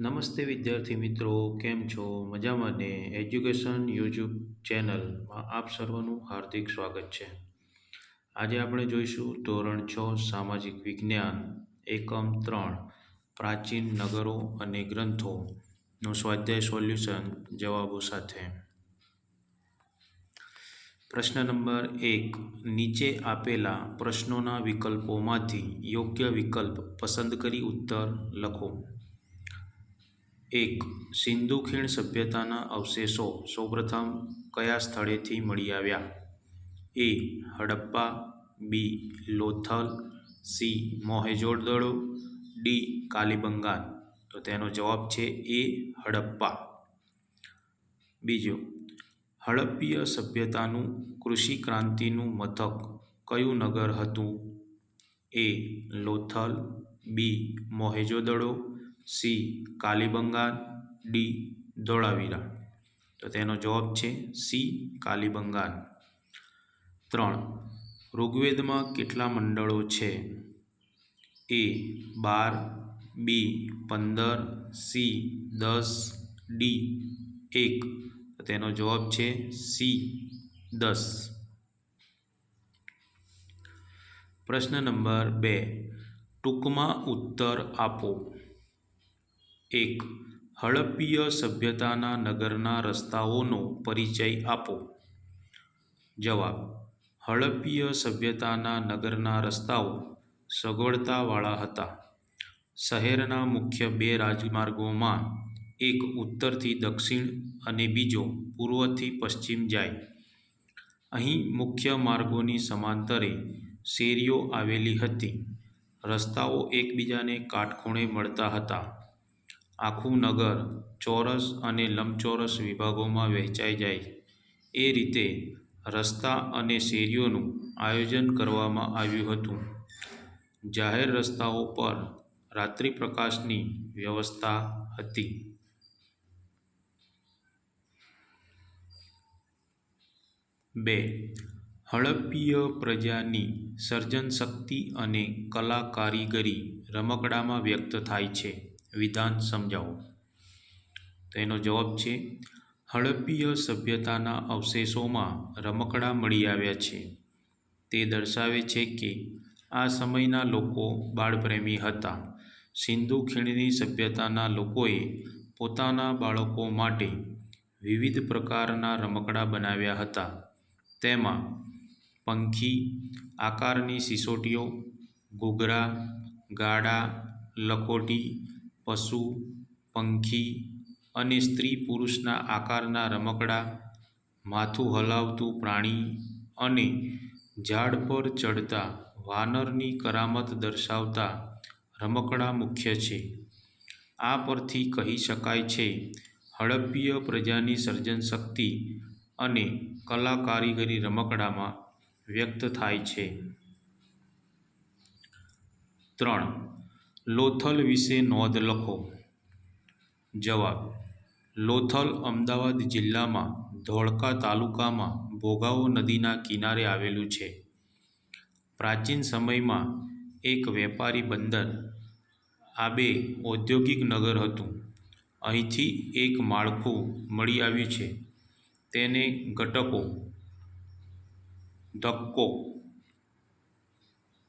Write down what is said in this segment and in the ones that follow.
નમસ્તે વિદ્યાર્થી મિત્રો, કેમ છો? મજામાં ને? એજ્યુકેશન યુટ્યુબ ચેનલમાં આપ સર્વનું હાર્દિક સ્વાગત છે. આજે આપણે જોઈશું ધોરણ છ, સામાજિક વિજ્ઞાન, એકમ ત્રણ, પ્રાચીન નગરો અને ગ્રંથોનું સ્વાધ્યાય સોલ્યુશન જવાબો સાથે. પ્રશ્ન નંબર એક, નીચે આપેલા પ્રશ્નોના વિકલ્પોમાંથી યોગ્ય વિકલ્પ પસંદ કરી ઉત્તર લખો. એક સિંધુ ખીણ સભ્યતાના અવશેષો સૌપ્રથમ કયા સ્થળેથી મળી આવ્યા? A, Harappa, B, Lothal, C Mohenjodaro D, Kalibangan. તો તેનો જવાબ છે એ, હડપ્પા. બીજો, હડપ્પીય સભ્યતાનું કૃષિ ક્રાંતિનું મથક કયું નગર હતું? A, Lothal, B Mohenjodaro C Kalibangan D, Dholavira. તો તેનો જવાબ છે સી કાલીબંગાન ત્રણ, ઋગ્વેદમાં કેટલા મંડળો છે? એ, બાર, બી, પંદર, સી, દસ, ડી, એક. તો તેનો જવાબ છે સી, દસ. પ્રશ્ન નંબર બે, ટૂંકમાં ઉત્તર આપો. એક હડપ્પીય સભ્યતાના નગરના રસ્તાઓનો પરિચય આપો. જવાબ, હડપ્પીય સભ્યતાના નગરના રસ્તાઓ સગવડતાવાળા હતા. શહેરના મુખ્ય બે રાજમાર્ગોમાં એક ઉત્તરથી દક્ષિણ અને બીજો પૂર્વથી પશ્ચિમ જાય. અહીં મુખ્ય માર્ગોની સમાંતરે શેરીઓ આવેલી હતી. રસ્તાઓ એકબીજાને કાટખૂણે મળતા હતા. આખું નગર ચોરસ અને લંબચોરસ વિભાગોમાં વહેંચાઈ જાય. એ રીતે રસ્તા અને શેરીઓનું આયોજન કરવામાં આવ્યું હતું. જાહેર રસ્તાઓ પર રાત્રિ પ્રકાશની વ્યવસ્થા હતી. બે. હડપ્પીય પ્રજાની સર્જનશક્તિ અને કલા કારીગરી રમકડામાં વ્યક્ત થાય છે. વિધાન સમજાવો. તેનો જવાબ છે, હડપ્પીય સભ્યતાના અવશેષોમાં રમકડા મળી આવ્યા છે. તે દર્શાવે છે કે આ સમયના લોકો બાળપ્રેમી હતા. સિંધુ ખીણની સભ્યતાના લોકોએ પોતાના બાળકો માટે વિવિધ પ્રકારના રમકડા બનાવ્યા હતા. તેમાં પંખી, આકારની સિસોટીઓ, ઘૂઘરા, ગાડા, લખોટી પશુ, પંખી અને સ્ત્રી પુરુષના આકારના રમકડા, માથું હલાવતું પ્રાણી અને ઝાડ પર ચડતા વાનરની કરામત દર્શાવતા રમકડા મુખ્ય છે. આ પરથી કહી શકાય છે, હડપ્પીય પ્રજાની સર્જનશક્તિ અને કલા કારીગરી રમકડામાં વ્યક્ત થાય છે. ત્રણ લોથલ વિશે નોંધ લખો. જવાબ, લોથલ અમદાવાદ જિલ્લામાં ધોળકા તાલુકામાં ભોગાવો નદીના કિનારે આવેલું છે. પ્રાચીન સમયમાં એક વેપારી બંદર આ બે ઔદ્યોગિક નગર હતું. અહીંથી એક માળખું મળી આવ્યું છે. તેને ઘટકો, ધક્કો,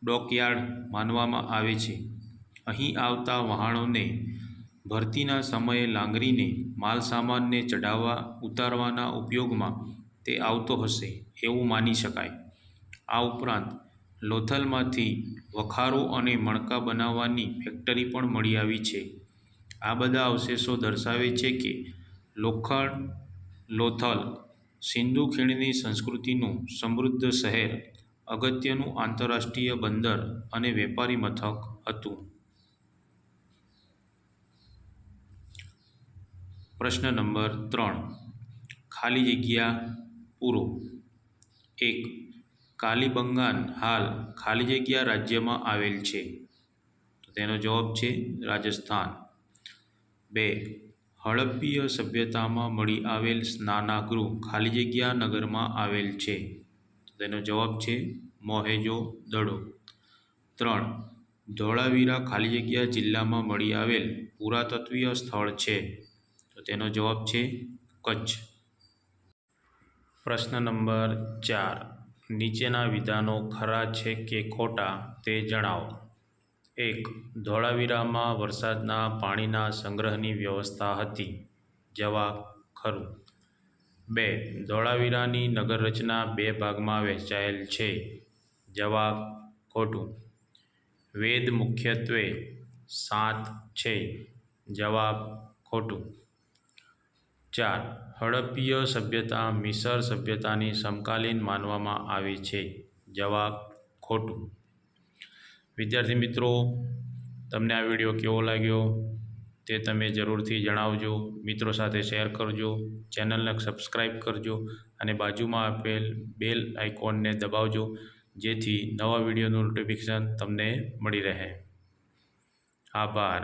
ડોકયાર્ડ માનવામાં આવે છે. અહીં આવતા વહાણોને ભરતીના સમયે લાંગરીને માલસામાનને ચઢાવવા, ઉતારવાના ઉપયોગમાં તે આવતો હશે એવું માની શકાય. આ ઉપરાંત, લોથલમાંથી વખારો અને મણકા બનાવવાની ફેક્ટરી પણ મળી આવી છે. આ બધા અવશેષો દર્શાવે છે કે લોખંડ, લોથલ, સિંધુ ખીણની સંસ્કૃતિનું સમૃદ્ધ શહેર, અગત્યનું આંતરરાષ્ટ્રીય બંદર અને વેપારી મથક હતું. પ્રશ્ન નંબર ત્રણ. ખાલી જગ્યા પૂરો. એક. કાલીબંગાન હાલ ખાલી જગ્યા રાજ્યમાં આવેલ છે. તો તેનો જવાબ છે રાજસ્થાન. બે. હડપ્પીય સભ્યતામાં મળી આવેલ સ્નાનાગૃહ ખાલી જગ્યા નગરમાં આવેલ છે. તો તેનો જવાબ છે મોહેજો દડો. ત્રણ. ધોળાવીરા ખાલી જગ્યા જિલ્લામાં મળી આવેલ પુરાતત્વીય સ્થળ છે. તેનો જવાબ છે કચ્છ. પ્રશ્ન નંબર ચાર. નીચેના વિધાનો ખરા છે કે ખોટા તે જણાવો. એક. ધોળાવીરામાં વરસાદના પાણીના સંગ્રહની વ્યવસ્થા હતી. જવાબ ખરું. બે. ધોળાવીરાની નગરરચના બે ભાગમાં વહેંચાયેલ છે. જવાબ ખોટું. વેદ મુખ્યત્વે સાત છે. જવાબ ખોટું. ચાર. હડપ્પીય સભ્યતા મિસર સભ્યતાની સમકાલીન માનવામાં આવે છે. જવાબ, ખોટું. વિદ્યાર્થી મિત્રો, તમને આ વીડિયો કેવો લાગ્યો તે તમે જરૂરથી જણાવજો. મિત્રો સાથે શેર કરજો. ચેનલને સબસ્ક્રાઈબ કરજો અને બાજુમાં આપેલ બેલ આઇકોનને દબાવજો, જેથી નવા વિડીયોનું નોટિફિકેશન તમને મળી રહે. આભાર.